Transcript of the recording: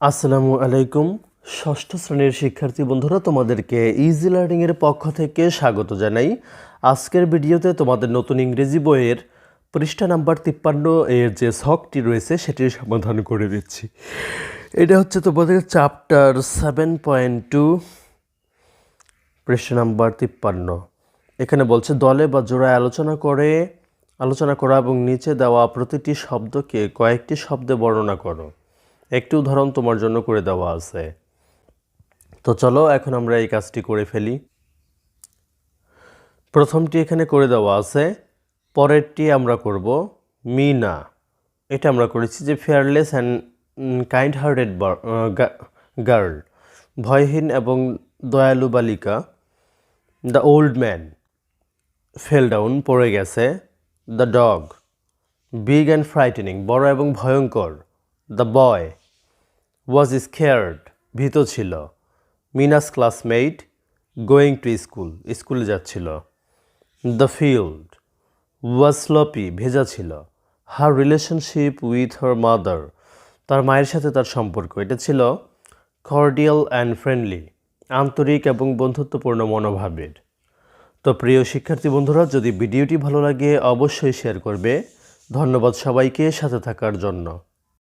আসসালামু আলাইকুম। ষষ্ঠ শ্রেণির শিক্ষার্থী বন্ধুরা, তোমাদেরকে ইজি লার্নিংয়ের পক্ষ থেকে স্বাগত জানাই। আজকের ভিডিওতে তোমাদের নতুন ইংরেজি বইয়ের পৃষ্ঠা নাম্বার তিপ্পান্ন এর যে শখটি রয়েছে সেটির সমাধান করে দিচ্ছি। এটা হচ্ছে তোমাদের চ্যাপ্টার সেভেন পয়েন্ট টু, পৃষ্ঠা নাম্বার তিপ্পান্ন। এখানে বলছে, দলে বা জোড়ায় আলোচনা করে, আলোচনা করা এবং নিচে দেওয়া প্রতিটি শব্দকে কয়েকটি শব্দে বর্ণনা করো। একটি উদাহরণ তোমার জন্য করে দেওয়া আছে। তো চলো, এখন আমরা এই কাজটি করে ফেলি। প্রথমটি এখানে করে দেওয়া আছে, পরেরটি আমরা করব মিনা। এটা আমরা করেছি যে fearless and kind hearted girl ভয়হীন এবং দয়ালু বালিকা the old man fell down পড়ে গেছে the dog big and frightening বড় এবং ভয়ঙ্কর দ্য বয় ওয়াজ স্কেয়ার্ড ভীত ছিল। মিনাস ক্লাসমেট গোয়িং টু স্কুল স্কুলে যাচ্ছিল। দ্য ফিল্ড ওয়াজ স্লপি ভেজা ছিল। Her relationship with her mother তার মায়ের সাথে তার সম্পর্ক, এটা ছিল কর্ডিয়াল অ্যান্ড ফ্রেন্ডলি আন্তরিক এবং বন্ধুত্বপূর্ণ মনোভাবের। তো প্রিয় শিক্ষার্থী বন্ধুরা, যদি ভিডিওটি ভালো লাগে, অবশ্যই শেয়ার করবে। ধন্যবাদ সবাইকে সাথে থাকার জন্য।